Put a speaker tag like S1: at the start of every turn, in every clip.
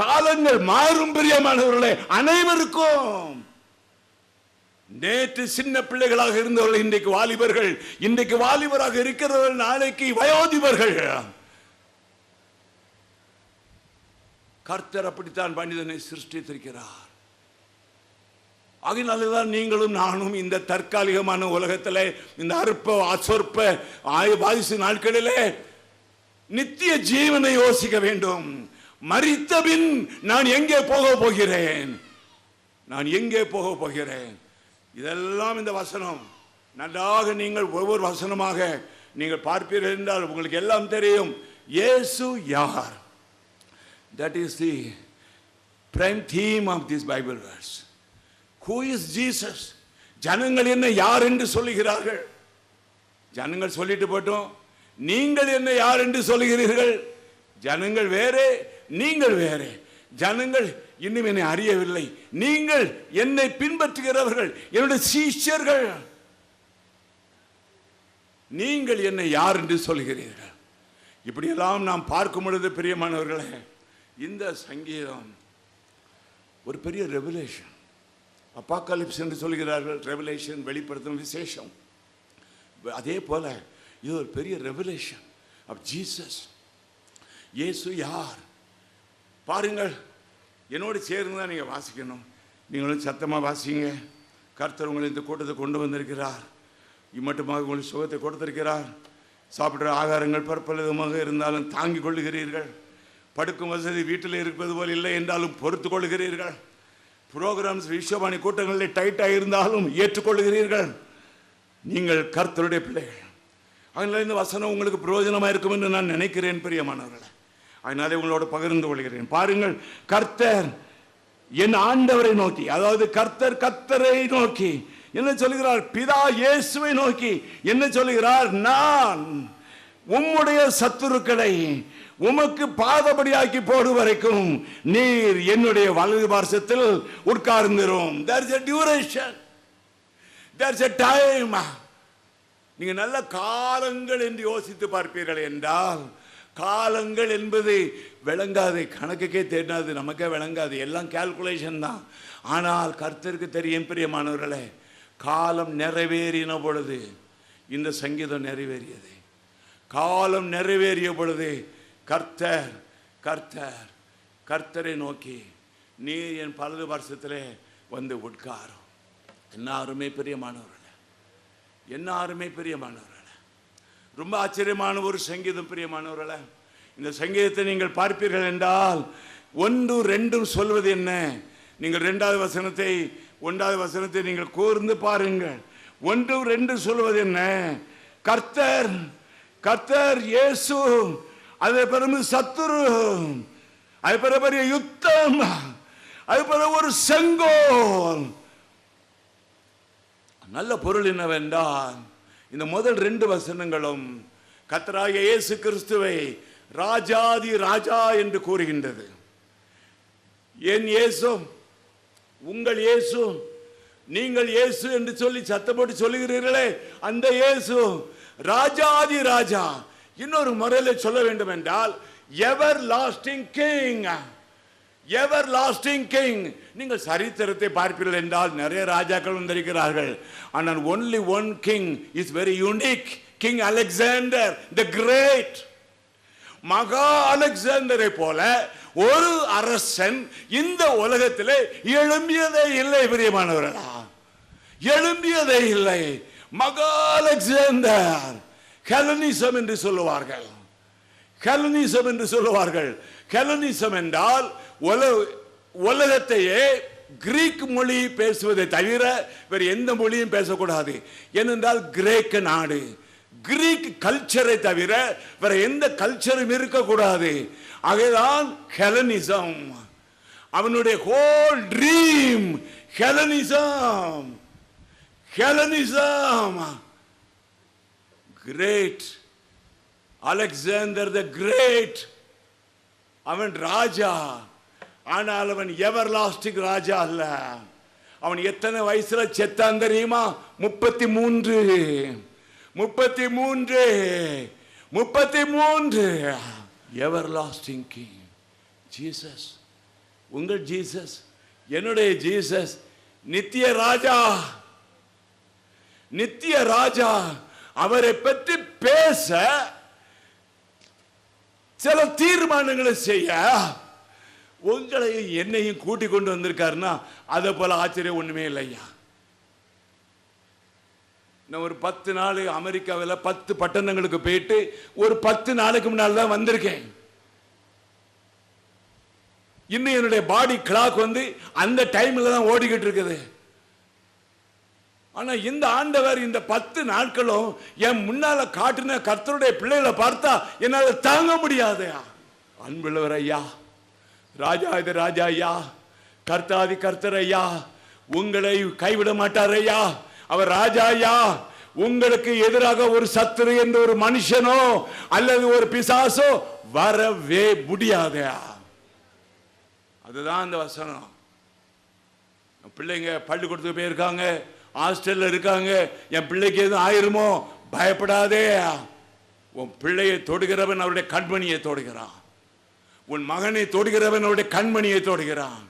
S1: காலங்கள் மாறும் பிரியமானவர்களே அனைவருக்கும். நேற்று சின்ன பிள்ளைகளாக இருந்தவர்கள் இன்றைக்கு வாலிபர்கள் இன்றைக்கு வாலிபராக இருக்கிறவர்கள் நாளைக்கு வயோதிபர்கள். கர்த்தர் அப்படித்தான் மனிதனை சிருஷ்டித்திருக்கிறார். அதனாலதான் நீங்களும் நானும் இந்த தற்காலிகமான உலகத்திலே இந்த அற்ப அசொற்ப ஆய பாதிசு நாட்களிலே நித்திய ஜீவனை யோசிக்க வேண்டும். மறித்தபின் நான் எங்கே போக போகிறேன்? நான் எங்கே போக போகிறேன்? இதெல்லாம் இந்த வசனம். நன்றாக நீங்கள் ஒவ்வொரு வசனமாக நீங்கள் பார்ப்பீர்கள் என்றால் உங்களுக்கு எல்லாம் தெரியும். இயேசு யார்? That is the prime theme of this Bible verse who is Jesus ஜனங்கள் என்ன யார் என்று சொல்லுகிறார்கள்? ஜனங்கள் சொல்லிட்டு போட்டோம். நீங்கள் என்ன யார் என்று சொல்லுகிறீர்கள்? ஜனங்கள் வேறே. நீங்கள் வேறு. ஜனங்கள் இன்னும் என்னை அறியவில்லை. நீங்கள் என்னை பின்பற்றுகிறவர்கள் என்னுடைய சீஷர்கள். நீங்கள் என்னை யார் என்று சொல்கிறீர்கள். இப்படியெல்லாம் நாம் பார்க்கும் பொழுது பிரியமானவர்களே இந்த சங்கீதம் ஒரு பெரிய ரெவலேஷன் அப்பாக்காலிப்ஸ் என்று சொல்கிறார்கள் ரெவலேஷன் வெளிப்படுத்தும் விசேஷம். அதே போல இது ஒரு பெரிய ரெவலேஷன் ஆஃப் ஜீசஸ் இயேசு யார்? பாருங்கள் என்னோடு சேர்ந்து தான் நீங்கள் வாசிக்கணும். நீங்களும் சத்தமாக வாசிங்க. கர்த்தர் உங்களை இந்த கூட்டத்தை கொண்டு வந்திருக்கிறார். இம்மட்டுமாக உங்களுக்கு சுகத்தை கொடுத்திருக்கிறார். சாப்பிட்ற ஆகாரங்கள் பற்பலவிதமாக இருந்தாலும் தாங்கிக் கொள்ளுகிறீர்கள். படுக்கும் வசதி வீட்டில் இருப்பது போல் இல்லை என்றாலும் பொறுத்து கொள்ளுகிறீர்கள். ப்ரோக்ராம்ஸ் விஸ்வபாணி கூட்டங்களில் டைட்டாக இருந்தாலும் ஏற்றுக்கொள்ளுகிறீர்கள். நீங்கள் கர்த்தருடைய பிள்ளைகள். அதில் இந்த வசனம் உங்களுக்கு பிரயோஜனமாக இருக்கும் என்று நான் நினைக்கிறேன் பிரியமானவர்களே. அதனாலே உங்களோட பகிர்ந்து கொள்கிறேன். பாருங்கள் கர்த்தர் என் ஆண்டவரை நோக்கி அதாவது கர்த்தர் கர்த்தரை நோக்கி என்ன சொல்லுகிறார் பிதா இயேசுவை நோக்கி என்ன சொல்லுகிறார் நான் உம்முடைய சத்துருக்களை உமக்கு பாதபடியாக்கி போடு வரைக்கும் நீர் என்னுடைய வலது பார்சத்தில் உட்கார்ந்திரும். There's a duration there's a time நீங்க நல்ல காலங்கள் என்று யோசித்து பார்ப்பீர்கள் என்றால் காலங்கள் என்பது விளங்காது. கணக்குக்கே தெரியாது நமக்கே விளங்காது. எல்லாம் கால்குலேஷன் தான். ஆனால் கர்த்தருக்கு தெரியும் பிரியமானவர்களே காலம் நிறைவேறின பொழுது இந்த சங்கீதம் நிறைவேறியது. காலம் நிறைவேறிய பொழுது கர்த்தர் கர்த்தர் கர்த்தரை நோக்கி நீர் என் பலது வருஷத்திலே வந்து உட்காரும். என்ன அருமை பிரியமானவர்களே என்ன அருமை பிரியமானவர்களே. ரொம்ப ஆச்சரியமான ஒரு சங்கீதம் பிரியமானவர்கள. இந்த சங்கீதத்தை நீங்கள் பார்ப்பீர்கள் என்றால் ஒன்று ரெண்டும் சொல்வது என்ன? நீங்கள் ரெண்டாவது வசனத்தை ஒன்றாவது வசனத்தை நீங்கள் கூர்ந்து பாருங்கள். ஒன்று ரெண்டு சொல்வது என்ன? கர்த்தர் கர்த்தர் இயேசு அதை பிறகு சத்துரு. அது பிற பெரிய யுத்தம். அது பிறகு ஒரு செங்கோல். நல்ல பொருள் என்னவென்றால் இந்த முதல் ரெண்டு வசனங்களும் கத்தராய இயேசு கிறிஸ்துவை ராஜாதி ராஜா என்று கூறுகின்றது. என் இயேசு உங்கள் இயேசு நீங்கள் இயேசு என்று சொல்லி சத்தம் போட்டு சொல்லுகிறீர்களே அந்த இயேசு ராஜாதி ராஜா. இன்னொரு முறையில் சொல்ல வேண்டும் என்றால் ever lasting king. Ever lasting king நீங்கள் சரித்திரத்தை பார்ப்பீர்கள் என்றால் நிறைய ராஜாக்கள் வந்திருக்கிறார்கள். ஆனால் only one king is very unique king Alexander the great மகா அலெக்சாண்டரை போல ஒரு அரசன் இந்த உலகத்திலே எழும்பியதே இல்லை பிரியமானவர்களா. எழும்பியதே இல்லை. மகா அலெக்சாண்டர். ஹெலனிசம் என்று சொல்லுவார்கள். ஹெலனிசம் என்று சொல்லுவார்கள். ஹெலனிசம் என்றால் உலகத்தையே கிரீக் மொழி பேசுவதை தவிர வேறு எந்த மொழியும் பேசக்கூடாது. ஏனென்றால் கிரேக்க நாடு. கிரீக் கல்ச்சரை தவிர வேற எந்த கல்ச்சரும் இருக்கக்கூடாது. ஆகைதான் ஹெலனிசம். அவனுடைய whole dream Hellenism. Hellenism. Great. Alexander the great. அவன் ராஜா. ஆனால் அவன் எவர் லாஸ்டிக் ராஜா அல்ல. அவன் எத்தனை வயசுல செத்தான் தெரியுமா? முப்பத்தி மூன்று முப்பத்தி மூன்று முப்பத்தி மூன்று எவர் லாஸ்டிங் கிங் ஜீசஸ். உங்கள் ஜீசஸ். என்னுடைய ஜீசஸ். நித்திய ராஜா. நித்திய ராஜா. அவரை பற்றி பேச சில தீர்மானங்களை செய்ய உங்களையும் என்னையும் கூட்டி கொண்டு வந்திருக்காருன்னா அதை போல ஆச்சரியம் ஒண்ணுமே இல்லையா? நான் ஒரு பத்து நாள் அமெரிக்காவில் பத்து பட்டணங்களுக்கு போயிட்டு ஒரு பத்து நாளுக்கு முன்னால் தான் வந்திருக்கேன். இன்னும் என்னுடைய பாடி கிளாக் வந்து அந்த டைமில் தான் ஓடிக்கிட்டு இருக்குது. ஆனால் இந்த ஆண்டவர் இந்த பத்து நாட்களும் என் முன்னால் காட்டின கர்த்தருடைய பிள்ளைகளை பார்த்தா என்னால் தாங்க முடியாதயா அன்புள்ளவர் ஐயா. ராஜா இது ராஜா ஐயா கர்த்தாதி கர்த்தர் ஐயா உங்களை கைவிட மாட்டார் ஐயா அவர் ராஜா ஐயா உங்களுக்கு எதிராக ஒரு சத்துரு என்ற ஒரு மனுஷனோ அல்லது ஒரு பிசாசோ வரவே முடியாதயா அதுதான் அந்த வசனம். பிள்ளைங்க பள்ளிக்கூடத்துக்கு போயிருக்காங்க ஹாஸ்டல்ல இருக்காங்க என் பிள்ளைக்கு எதுவும் ஆயிருமோ பயப்படாதே. உன் பிள்ளையை தொடுகிறவன் அவருடைய கண்மணியை தொடுகிறான். உன் மகனை தொடுகிறவனுடைய கண்மணியை தொடுகிறான்.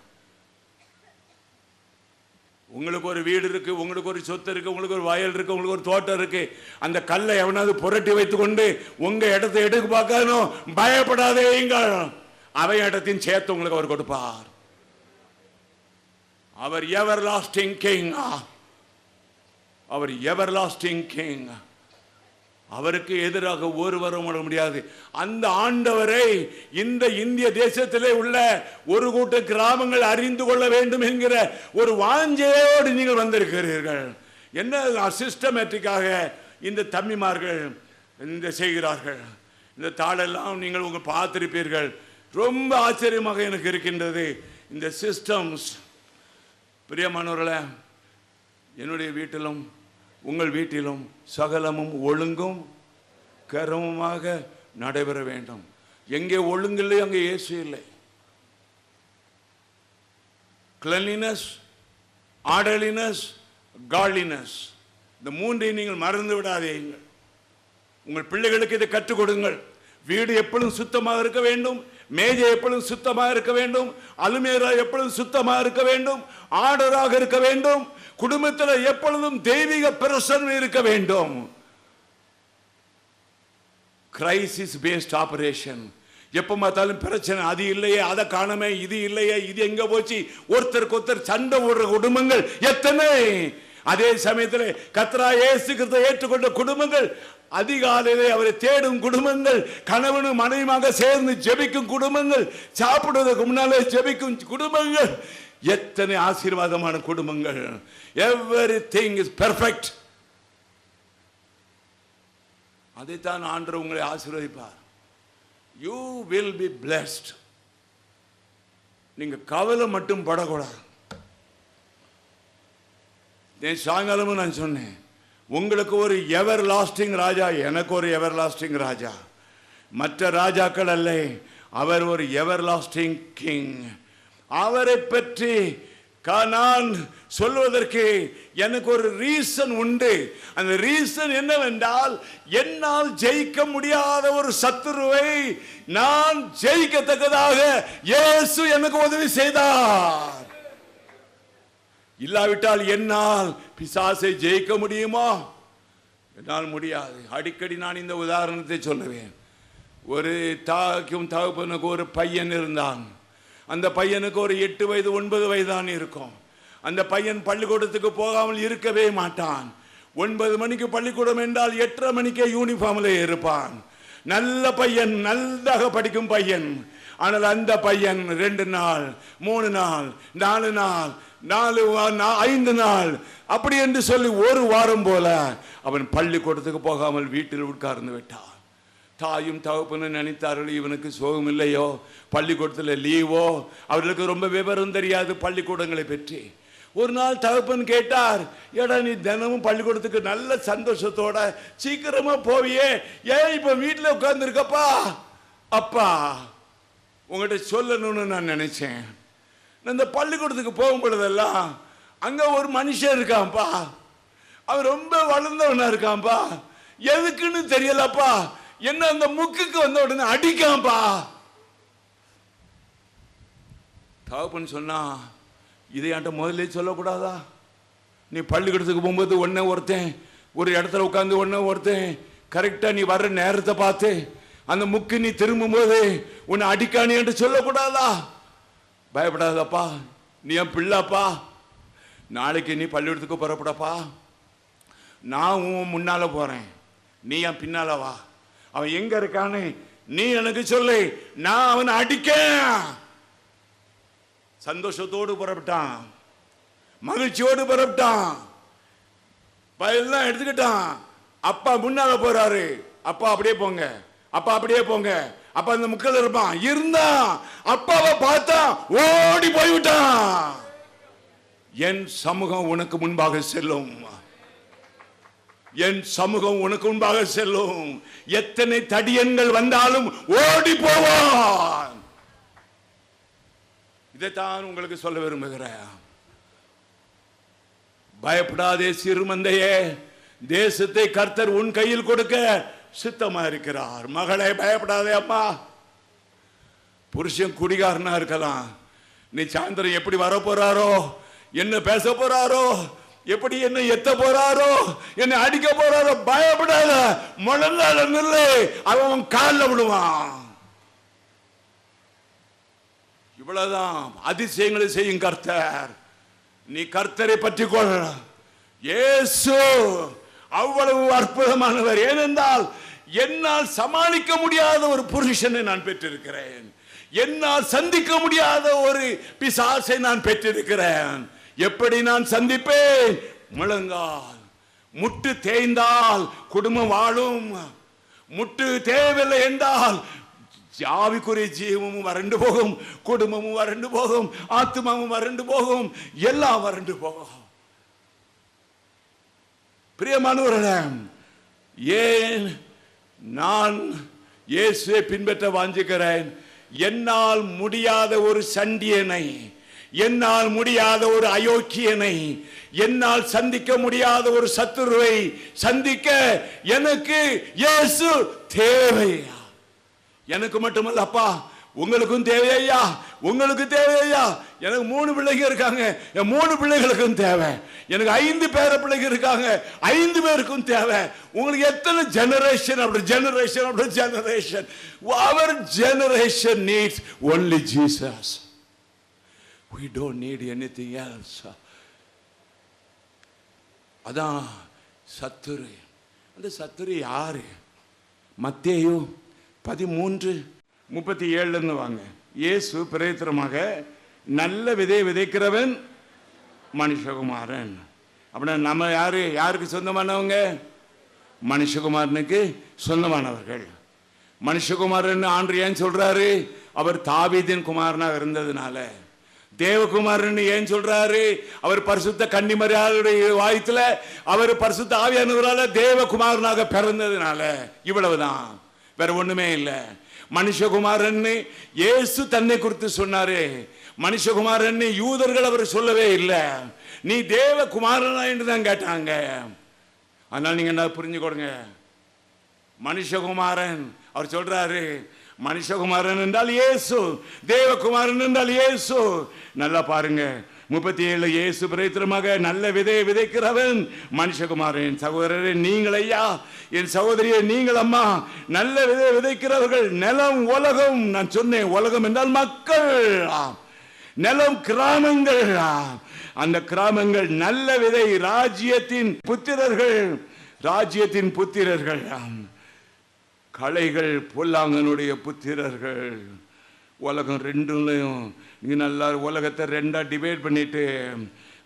S1: உங்களுக்கு ஒரு வீடு இருக்கு உங்களுக்கு ஒரு சொத்து இருக்கு உங்களுக்கு ஒரு வயல் இருக்கு உங்களுக்கு ஒரு தோட்டம் இருக்கு. அந்த கல்லை எவனாவது புரட்டி வைத்துக்கொண்டு உங்க இடத்தை எடுக்க பார்க்கணும் பயப்படாதேங்கள் அவன் இடத்தையும் சேர்த்து உங்களுக்கு அவர் கொடுப்பார். அவர் எவர் லாஸ்டிங் கிங் அவர் எவர் லாஸ்டிங் கிங் அவருக்கு எதிராக ஒருவரும் வர முடியாது. அந்த ஆண்டவரை இந்த இந்திய தேசத்திலே உள்ள ஒரு கூட்ட கிராமங்கள் அறிந்து கொள்ள வேண்டும் என்கிற ஒரு வாஞ்சையோடு நீங்கள் வந்திருக்கிறீர்கள். என்ன சிஸ்டமேட்டிக்காக இந்த தம்பிமார்கள் இந்த செய்கிறார்கள். இந்த தாளெல்லாம் நீங்கள் உங்கள் பார்த்திருப்பீர்கள். ரொம்ப ஆச்சரியமாக எனக்கு இருக்கின்றது. இந்த சிஸ்டம்ஸ் பிரியமானவர்களை என்னுடைய வீட்டிலும் உங்கள் வீட்டிலும் சகலமும் ஒழுங்கும் கரமுமாக நடைபெற வேண்டும். எங்கே ஒழுங்கில்லை அங்கே இயேசு இல்லை. கிளன்லினஸ் ஆடலினஸ் காலினஸ் இந்த மூன்றை நீங்கள் மறந்து விடாதீங்கள் உங்கள் பிள்ளைகளுக்கு இதை கற்றுக் கொடுங்கள். வீடு எப்பொழுதும் சுத்தமாக இருக்க வேண்டும். மேஜை எப்பொழுதும் சுத்தமாக இருக்க வேண்டும் அலுமேரா எப்பொழுதும் சுத்தமாக இருக்க வேண்டும் ஆர்டராக இருக்க வேண்டும் குடும்பத்தில் எப்பொழுதும் தெய்வீக பிரசன்னம் இருக்க வேண்டும். கிரைசிஸ் பேஸ்ட் ஆபரேஷன் எப்ப பார்த்தாலும் பிரச்சனை அது இல்லையே அதை காணமே இது இல்லையே இது எங்க போச்சு? ஒருத்தருக்கு ஒருத்தர் சண்டை ஓடுற குடும்பங்கள் எத்தனை? அதே சமயத்தில் கத்ரா ஏசுகிறத ஏற்றுக்கொண்ட குடும்பங்கள் அதிகாலையிலே அவரை தேடும் குடும்பங்கள் கணவனும் மனைவியாக சேர்ந்து ஜெபிக்கும் குடும்பங்கள் சாப்பிடுவதற்கு முன்னாலே ஜெபிக்கும் குடும்பங்கள். எத்தனை ஆசீர்வாதமான குடும்பங்கள். எவ்ரி திங் இஸ் பெர்ஃபெக்ட் அதைத்தான் ஆண்டு உங்களை ஆசீர்வதிப்பார். யூ வில் பி பிளஸ்ட் நீங்க கவலை மட்டும் படக்கூடாது. சாயங்காலமும் நான் சொன்னேன். உங்களுக்கு ஒரு எவர் லாஸ்டிங் ராஜா எனக்கு ஒரு எவர் லாஸ்டிங் ராஜா. மற்ற ராஜாக்கள் அல்ல அவர் ஒரு எவர் லாஸ்டிங் கிங் அவரை பற்றி கா- நான் சொல்வதற்கு எனக்கு ஒரு ரீசன் உண்டு. அந்த ரீசன் என்னவென்றால் என்னால் ஜெயிக்க முடியாத ஒரு சத்துருவை நான் ஜெயிக்கத்தக்கதாக இயேசு எனக்கு உதவி செய்தார். இல்லாவிட்டால் என்னால் பிசாசை ஜெயிக்க முடியுமா? என்னால் முடியாது. அடிக்கடி நான் இந்த உதாரணத்தை சொல்லுவேன். ஒரு தாக்கும் தகப்பனுக்கு ஒரு பையன் இருந்தான். அந்த பையனுக்கு ஒரு எட்டு வயது ஒன்பது வயதான் இருக்கும். அந்த பையன் பள்ளிக்கூடத்துக்கு போகாமல் இருக்கவே மாட்டான். ஒன்பது மணிக்கு பள்ளிக்கூடம் என்றால் எட்டரை மணிக்கே யூனிஃபார்மில் இருப்பான். நல்ல பையன் நல்லாக படிக்கும் பையன். ஆனால் அந்த பையன் ரெண்டு நாள் மூணு நாள் நாலு நாள் நாலு ஐந்து நாள். அப்படி என்று சொல்லி ஒரு வாரம் போல அவன் பள்ளிக்கூடத்துக்கு போகாமல் வீட்டில் உட்கார்ந்து விட்டான். தாயும் தகப்பனும் நினைத்தார்கள் இவனுக்கு சோகம் இல்லையோ? பள்ளிக்கூடத்தில் லீவோ? அவர்களுக்கு ரொம்ப விவரம் தெரியாது பள்ளிக்கூடங்களை பற்றி. ஒரு நாள் தகப்பன் கேட்டார் ஏடா நீ தினமும் பள்ளிக்கூடத்துக்கு நல்ல சந்தோஷத்தோட சீக்கிரமா போவியே. ஏன் இப்ப வீட்டில் உட்கார்ந்துருக்கப்பா? அப்பா உங்கள்கிட்ட சொல்லணும்னு நான் நினைச்சேன். நான் இந்த பள்ளிக்கூடத்துக்கு போகும் பொழுதெல்லாம் அங்கே ஒரு மனுஷன் இருக்கான்ப்பா. அவன் ரொம்ப வளர்ந்தவனா இருக்கான்ப்பா. எதுக்குன்னு தெரியலப்பா. என்ன அந்த முக்குக்கு வந்த உடனே அடிக்கான்ப்பா. தகப்பன் சொன்னா இதை என்கிட்ட முதல்ல சொல்லக்கூடாதா? நீ பள்ளிக்கூடத்துக்கு போகும்போது ஒன்னே ஒருத்தன் ஒரு இடத்துல உட்காந்து ஒன்னே ஒருத்தன் கரெக்டாக நீ வர்ற நேரத்தை பார்த்து அந்த முக்கு நீ திரும்பும் போது உன்னை அடிக்கானி என்று சொல்லக்கூடாதா? பயப்படாதப்பா. நீ என் பிள்ளாப்பா நாளைக்கு நீ பள்ளிக்கூடத்துக்கு புறப்படப்பா. நான் உன் முன்னால போறேன். நீ என் பின்னால வா. அவன் எங்க இருக்கான்னு நீ எனக்கு சொல்லு. நான் அவனை அடிக்க சந்தோஷத்தோடு புறப்பட்டான். மகிழ்ச்சியோடு புறப்பட்டான். பயெல்லாம் எடுத்துக்கிட்டான். அப்பா முன்னால போறாரு. அப்பா அப்படியே போங்க. அப்பா அப்படியே போங்க. அப்பா இந்த முக்கல் இருப்பான். இருந்தான் அப்பாவை பார்த்தா ஓடி போய்விட்டான். என் சமூகம் உனக்கு முன்பாக செல்லும். என் சமூகம் உனக்கு முன்பாக செல்லும். எத்தனை தடியன்கள் வந்தாலும் ஓடி போவான். இதைத்தான் உங்களுக்கு சொல்ல விரும்புகிறேன். பயப்படாதே சிறுமந்தையே. தேசத்தை கர்த்தர் உன் கையில் கொடுக்க சித்தமா இருக்கிறார். மகளே பயப்படாதே அம்மா. புருஷன் குடிகாரனா இருக்கலாம். நீ சாயந்தரம் எப்படி வர போறாரோ என்ன பேச போறாரோ எப்படி என்ன எத்த போறாரோ என்ன அடிக்க போறாரோ பயப்படாத. முழங்கால நில்லு அவன் காலில் விடுவான் இவ்வளவுதான் அதிசயங்களை செய்யும் கர்த்தர். நீ கர்த்தரை பற்றி கொள்ள ஏசு அவ்வளவு அற்புதமானவர். ஏனென்றால் என்னால் சமாளிக்க முடியாத ஒரு புருஷனை நான் பெற்றிருக்கிறேன். என்னால் சந்திக்க முடியாத ஒரு பிசாசை நான் பெற்றிருக்கிறேன். எப்படி நான் சந்திப்பேன்? முழங்கால். முட்டு தேய்ந்தால் குடும்பம் வாழும். முட்டு தேவையில்லை என்றால் ஆவிக்குரிய ஜீவமும் வறண்டு போகும். குடும்பமும் வறண்டு போகும். ஆத்மாவும் வறண்டு போகும். எல்லாம் வறண்டு போகும். பிரியமானவர்களே ஏன் நான் இயேசுவை பின்பற்ற வாஞ்சுகிறேன்? என்னால் முடியாத ஒரு சண்டியனை என்னால் முடியாத ஒரு அயோக்கியனை என்னால் சந்திக்க முடியாத ஒரு சத்துருவை சந்திக்க எனக்கு இயேசு தேவை எனக்கு மட்டுமல்ல அப்பா உங்களுக்கும் தேவையா உங்களுக்கு தேவையா எனக்கு மூணு பிள்ளைங்க இருக்காங்க. என் மூணு பிள்ளைகளுக்கும் தேவை. எனக்கு ஐந்து பேர பிள்ளைங்க இருக்காங்க. ஐந்து பேருக்கும் தேவை. உங்களுக்கு எத்தனை ஜெனரேஷன் அப்படி ஜெனரேஷன் அப்படி generation our generation needs only Jesus we don't need any thing else அதான் சத்துரு. அந்த சத்துரு யாரு? மத்தேயும் பதிமூன்று முப்பத்தி ஏழுலேருந்து வாங்க. இயேசு பிரேத்திரமாக நல்ல விதை விதைக்கிறவன் மனுஷகுமாரன். அப்படின்னா நம்ம யாரு யாருக்கு சொந்தமானவங்க? மனுஷகுமாரனுக்கு சொந்தமானவர்கள். மனுஷகுமாரன் ஆண்டு ஏன் சொல்றாரு? அவர் தாவீதின் குமாரனாக இருந்ததுனால. தேவகுமாரன் ஏன் சொல்றாரு? அவர் பரிசுத்த கன்னிமரியாளுடைய வாயத்தில் அவர் பரிசுத்த ஆவியானவரால் தேவகுமாரனாக பிறந்ததுனால. இவ்வளவுதான். வேற ஒண்ணுமே இல்லை. மனுஷகுமாரன் இயேசு தன்னை குறித்து சொன்னாரு. மனுஷகுமாரன் யூதர்கள் அவர் சொல்லவே இல்லை. நீ தேவகுமாரனா என்று தான் கேட்டாங்க. அதனால் நீங்க என்ன புரிஞ்சுக்கோடுங்க. மனுஷகுமாரன் அவர் சொல்றாரு மனுஷகுமாரன் என்றால் இயேசு தேவகுமாரன் என்றால் இயேசு. நல்லா பாருங்க. முப்பத்தி ஏழு இயேசு பிரேத்திரமாக நல்ல விதையை விதைக்கிறவன். மனுஷகுமாரன் சகோதரரே நீங்கள் ஐயா என் சகோதரியை நீங்கள் அம்மா நல்ல விதை விதைக்கிறவர்கள் நிலம் உலகம். நான் சொன்னேன் உலகம் என்றால் மக்கள். நிலம் கிராமங்கள். அந்த கிராமங்கள் நல்ல விதை ராஜ்யத்தின் புத்திரர்கள். ராஜ்யத்தின் புத்திரர்கள். கலைகள் பொல்லாங்கனுடைய புத்திரர்கள். உலகம் ரெண்டுலையும் நல்லா உலகத்தை ரெண்டாக டிவைட் பண்ணிட்டு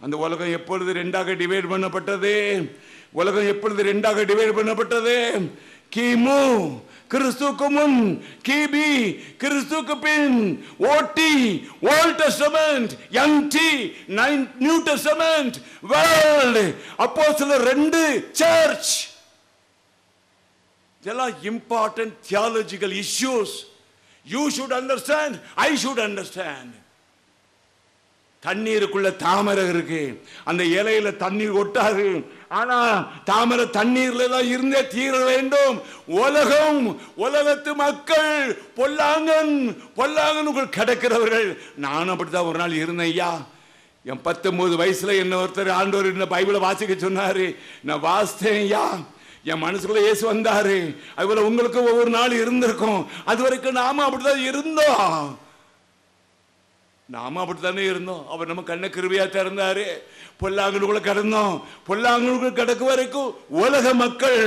S1: அந்த உலகம் எப்பொழுது ரெண்டாக டிவைட் பண்ணப்பட்டது? உலகம் எப்பொழுது ரெண்டாக டிவைட் பண்ணப்பட்டது? கிமு கிறிஸ்துக்கு முன் கிபி கிறிஸ்துக்கு பின் ஓடி ஓல்ட் டெஸ்டமெண்ட் யங் டி நியூ டெஸ்டமெண்ட் வேர்ல்ட் அப்போ சில ரெண்டு சர்ச் இதெல்லாம் important theological issues you should understand I should understand தண்ணீருக்குள்ள தாமரை இருக்கு. அந்த இலையில தண்ணீர் ஒட்டாது ஆனா தாமரை தண்ணீர்ல தான் இருந்தே தீர வேண்டும். உலகம் உலகத்து மக்கள் பொல்லாங்கன் பொல்லாங்கனுக்குள் கிடக்கிறவர்கள். நான் அப்படித்தான் ஒரு நாள் இருந்தேன் ஐயா. என் பத்தொன்பது வயசுல என்ன ஒருத்தர் ஆண்டவர் என்ன பைபிளை வாசிக்க சொன்னாரு. நான் வாசித்தேன் ஐயா. என் மனசுக்குள்ள இயேசு வந்தாரு. அதுபோல உங்களுக்கு ஒவ்வொரு நாள் இருந்திருக்கும். அது வரைக்கும் நாம அப்படிதான் இருந்தோம். நாம அப்படித்தானே இருந்தோம். அவர் நம்ம கண்ண கிருவியா திறந்தாரு. பொல்லாங்குழுக்குள்ள கடந்தோம். பொல்லாங்குழுக்குள் கிடக்கு வரைக்கும் உலக மக்கள்.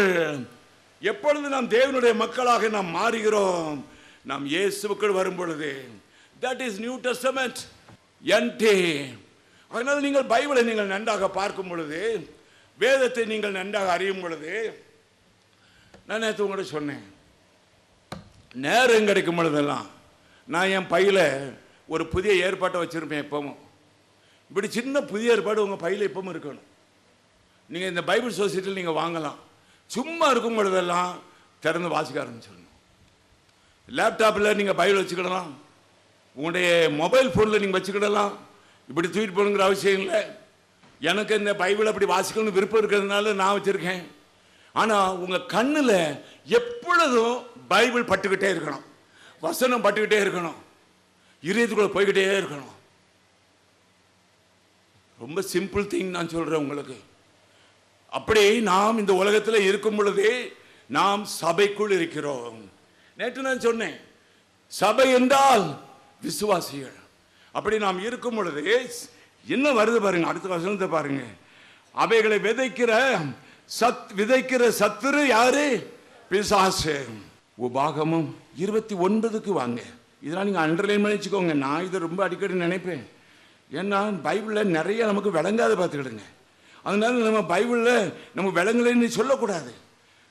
S1: எப்பொழுது நாம் தேவனுடைய மக்களாக நாம் மாறுகிறோம்? நாம் இயேசுக்கள் வரும் பொழுது that is new testament NT அதனால் நீங்கள் பைபிளை நீங்கள் நன்றாக பார்க்கும் பொழுது வேதத்தை நீங்கள் நன்றாக அறியும் பொழுது நான் நேற்று உங்கள்கிட்ட சொன்னேன். நேரம் கிடைக்கும் பொழுதெல்லாம் நான் என் பையில ஒரு புதிய ஏற்பாட்டை வச்சுருப்பேன் எப்பவும். இப்படி சின்ன புதிய ஏற்பாடு உங்கள் பையில் எப்பவும் இருக்கணும். நீங்கள் இந்த பைபிள் சொசைட்டியில் நீங்கள் வாங்கலாம். சும்மா இருக்கும் பொழுதெல்லாம் திறந்து வாசிக்க ஆரம்பிச்சிடணும். லேப்டாப்பில் நீங்கள் பைபிள் வச்சுக்கிடலாம். உங்களுடைய மொபைல் ஃபோனில் நீங்கள் வச்சுக்கிடலாம். இப்படி தூக்கிட்டு போகணுங்கிற அவசியம் இல்லை. எனக்கு இந்த பைபிள் அப்படி வாசிக்கணும்னு விருப்பம் இருக்கிறதுனால நான் வச்சுருக்கேன். ஆனால் உங்கள் கண்ணில் எப்பொழுதும் பைபிள் பட்டுக்கிட்டே இருக்கணும். வசனம் பட்டுக்கிட்டே இருக்கணும். இருதயத்துக்குள்ளே போய்கிட்டே இருக்கணும். ரொம்ப சிம்பிள் திங் நான் சொல்கிறேன் உங்களுக்கு. அப்படி நாம் இந்த உலகத்தில் இருக்கும் பொழுதே நாம் சபைக்குள் இருக்கிறோம். நேற்று நான் சொன்னேன் சபை என்றால் விசுவாசிகள். அப்படி நாம் இருக்கும் பொழுது என்ன வருது பாருங்க அடுத்த வசனத்தை பாருங்க. அவைகளை விதைக்கிற சத் விதைக்கிற சத்துரு யாரு? பிசாசு. உபாகமும் இருபத்தி ஒன்பதுக்கு வாங்க. இதெல்லாம் நீங்கள் அண்டர்லைன் பண்ணி வச்சுக்கோங்க. நான் இதை ரொம்ப அடிக்கடி நினைப்பேன். ஏன்னா பைபிளில் நிறைய நமக்கு விளங்காத பார்த்துக்கிடுங்க. அதனால நம்ம பைபிளில் நம்ம விளங்கலைன்னு சொல்லக்கூடாது.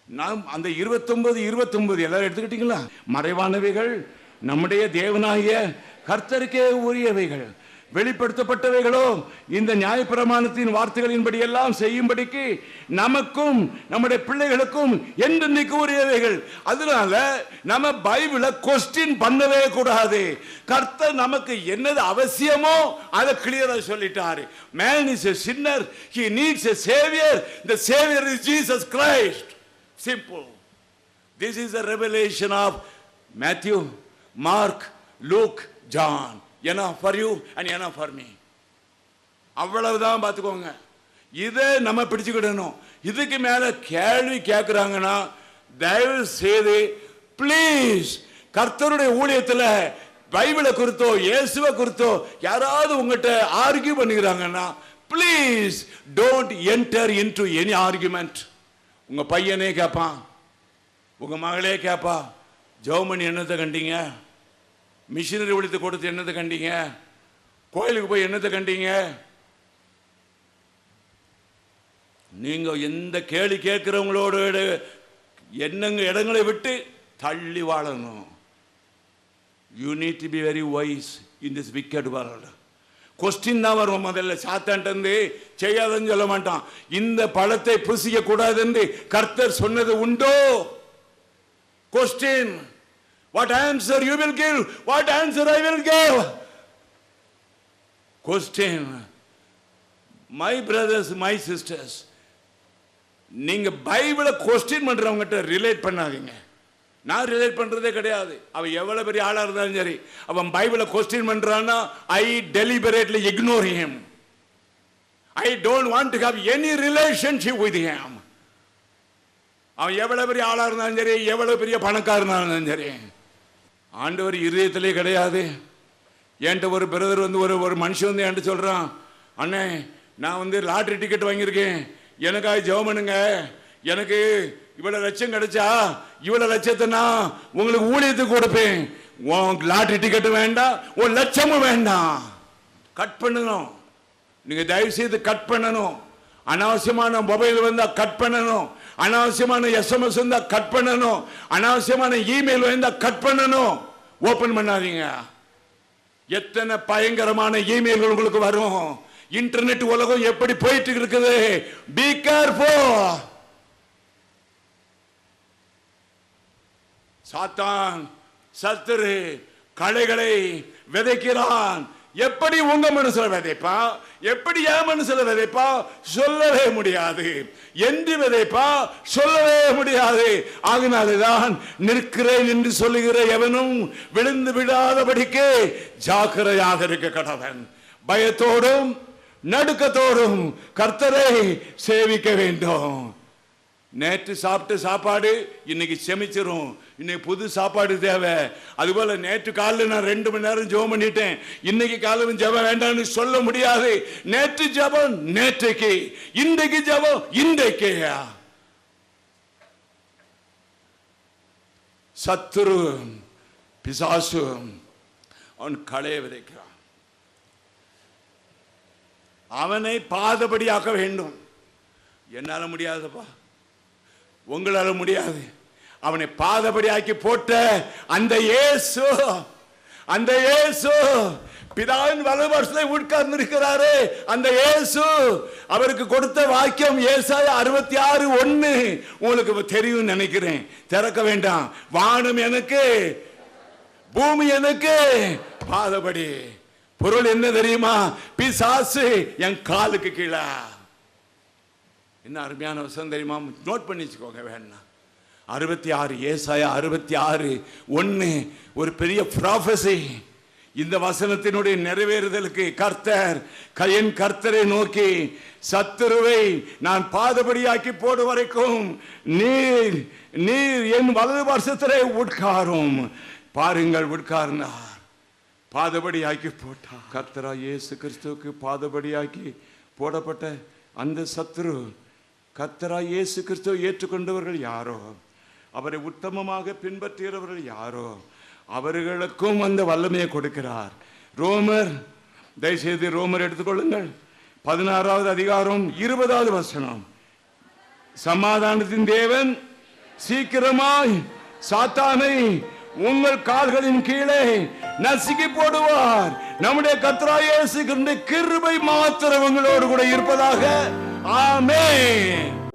S1: நாம் அந்த இருபத்தொன்பது இருபத்தொன்பது எல்லாரும் எடுத்துக்கிட்டீங்களா? மறைவானவைகள் நம்முடைய தேவனாகிய கர்த்தருக்கே உரியவைகள். வெளிப்படுத்தப்பட்டவைகளோ இந்த நியாயப்பிரமாணத்தின் வார்த்தைகளின்படி எல்லாம் செய்யும்படிக்கு நமக்கும் நம்முடைய பிள்ளைகளுக்கும் என்றென்னைக்கு உரியவைகள். அதனால நம்ம பைபிளை கொஸ்டின் பண்ணவே கூடாது. கர்த்தர் நமக்கு என்னது அவசியமோ அதை கிளியரா சொல்லிட்டாரு. Man is a sinner he needs a saviour the saviour is Jesus Christ simple this is the revelation of Matthew Mark Luke John என்ன ஃபார் யூ அண்ட் என்ன ஃபார் மீ அவ்வளவுதான் பார்த்துக்கோங்க. இதை நம்ம பிடிச்சுக்கிடணும். இதுக்கு மேலே கேள்வி கேட்குறாங்கன்னா தயவு செய்து ப்ளீஸ் கர்த்தருடைய ஊழியத்தில் பைபிளை குறித்தோ இயேசுவை குறித்தோ யாராவது உங்கள்கிட்ட argue பண்ணிக்கிறாங்கன்னா please don't enter into any argument உங்கள் பையனே கேட்பான் உங்கள் மகளே கேட்பா ஜெவமணி என்னத்தை கண்டீங்க? மிஷினரி ஒழித்து கொடுத்து என்னத்தை கண்டீங்க? கோயிலுக்கு போய் என்னத்தை கண்டீங்க? நீங்க எந்த கேள்வி கேட்கிறவங்களோட என்னங்க இடங்களை விட்டு தள்ளி வாழணும். You need to be very wise in this wicked world question தான் வரும் முதல்ல. சாத்தான்ட்டு இருந்து செய்யாதன்னு சொல்ல மாட்டான். இந்த பழத்தை புசிக்க கூடாது என்று கர்த்தர் சொன்னது உண்டோ? Question what answer you will give what answer I will give question my brothers my sisters நீங்க பைபிளை கொஸ்டின் பண்றவங்ககிட்ட ரிலேட் பண்ணாதீங்க. நான் ரிலேட் பண்றதே கிடையாது. அவன் எவ்வளவு பெரிய ஆளா இருந்தாலும் சரி அவன் பைபிளை கொஸ்டின் பண்ணுறான்னா I deliberately ignore him I don't want to have any relationship with him அவன் எவ்வளவு பெரிய ஆளா இருந்தாலும் சரி எவ்வளவு பெரிய பணக்காரனா இருந்தாலும் சரி ஆண்டவர் இருதயத்திலே கிடையாது. என்கிட்ட ஒரு பிரதர் வந்து ஒரு ஒரு மனுஷன் வந்து என்கிட்ட சொல்கிறான் அண்ணே நான் வந்து லாட்ரி டிக்கெட் வாங்கியிருக்கேன். எனக்காக ஜெபம் பண்ணுங்க. எனக்கு இவ்வளோ லட்சம் கிடைச்சா இவ்வளோ லட்சத்தை நான் உங்களுக்கு ஊழியத்துக்கு கொடுப்பேன். உன் லாட்ரி டிக்கெட் வேண்டாம் உன் லட்சமும் வேண்டாம். கட் பண்ணணும். நீங்கள் தயவு செய்து கட் பண்ணணும். அனாவசியமான மொபைல் வந்தால் கட் பண்ணணும். அனாவசியமான எஸ்எம்எஸ் இருந்தா கட் பண்ணணும். அனாவசியமான இமெயில் இருந்தா கட் பண்ணணும். ஓபன் பண்ணாதீங்க. எத்தனை பயங்கரமான இமெயில்கள் உங்களுக்கு வரும். இன்டர்நெட் உலகம் எப்படி போயிட்டு இருக்குது பி கேர்ஃபுல் சாத்தான் சத்துரு களைகளை விதைக்கிறான். எப்படி உங்க மனசுல விதைப்பா? எப்படி என் மனசுல விதைப்பா? சொல்லவே முடியாது. என்று விதைப்பா? சொல்லவே முடியாது. ஆகினால்தான் நிற்கிறேன் என்று சொல்லுகிற எவனும் விழுந்து விடாதபடிக்கு ஜாக்கிரையாக இருக்க கடவன். பயத்தோடும் நடுக்கத்தோடும் கர்த்தரை சேவிக்க வேண்டும். நேற்று சாப்பிட்ட சாப்பாடு இன்னைக்கு செமிச்சிரும். இன்னைக்கு புது சாப்பாடு தேவை. அதுபோல நேற்று காலையில் நான் ரெண்டு மணி நேரம் ஜெபம் பண்ணிட்டேன். இன்னைக்கு காலையில் ஜெபம் வேண்டாம்னு சொல்ல முடியாது. நேற்று ஜெபம் நேற்றைக்கு இன்றைக்கு ஜெபம் இன்றைக்கேயா சத்துரு பிசாசு அவன் களைய விதைக்கிறான். அவனை பாதபடியாக்க வேண்டும். என்னால முடியாதுப்பா. உங்களால முடியாது. அவனை பாதபடியாக்கி போட்ட அந்த இயேசு அந்த இயேசு பிதாவின் வலதுபட்சத்தில் உட்கார்ந்து இருக்கிறாரு அந்த இயேசு அவருக்கு கொடுத்த வாக்கியம் ஏசாய அறுபத்தி ஆறு ஒன்னு. உங்களுக்கு தெரியும் நினைக்கிறேன். திறக்க வேண்டாம். வானம் எனக்கு பூமி எனக்கு. பாதபடி. பொருள் என்ன தெரியுமா? பிசாசு என் காலுக்கு கீழே. என்ன அருமையான வசனம் தெரியுமா? நோட் பண்ணி வச்சுக்கோங்க வேணா அறுபத்தி ஆறு ஏசாயா அறுபத்தி ஆறு ஒன்று ஒரு பெரிய ப்ராஃபஸி இந்த வசனத்தினுடைய நிறைவேறுதலுக்கு கர்த்தர் க- என் கர்த்தரை நோக்கி சத்துருவை நான் பாதபடியாக்கி போடு வரைக்கும் நீர் நீர் என் வலது வருஷத்திலே உட்காரும். பாருங்கள் உட்கார்ந்தார். பாதபடியாக்கி போட்டார். கர்த்தரா இயேசு கிறிஸ்துவுக்கு பாதபடியாக்கி போடப்பட்ட அந்த சத்துரு கத்தராய் இயேசு கிறிஸ்துவை ஏற்றுக்கொண்டவர்கள் யாரோ? அவரை உத்தமமாக பின்பற்றுகிறவர்கள் யாரோ? அவர்களுக்கும் அந்த வல்லமையை கொடுக்கிறார். ரோமர் தயவுசெய்து ரோமர் எடுத்துக்கொள்ளுங்கள். பதினாறாவது அதிகாரம் இருபதாவது வசனம். சமாதானத்தின் தேவன் சீக்கிரமாய் சாத்தானை உங்கள் கால்களின் கீழே நசுக்கி போடுவார். நம்முடைய கத்ராயேசு கிருபை மாத்திரம் உங்களோடு கூட இருப்பதாக Amém.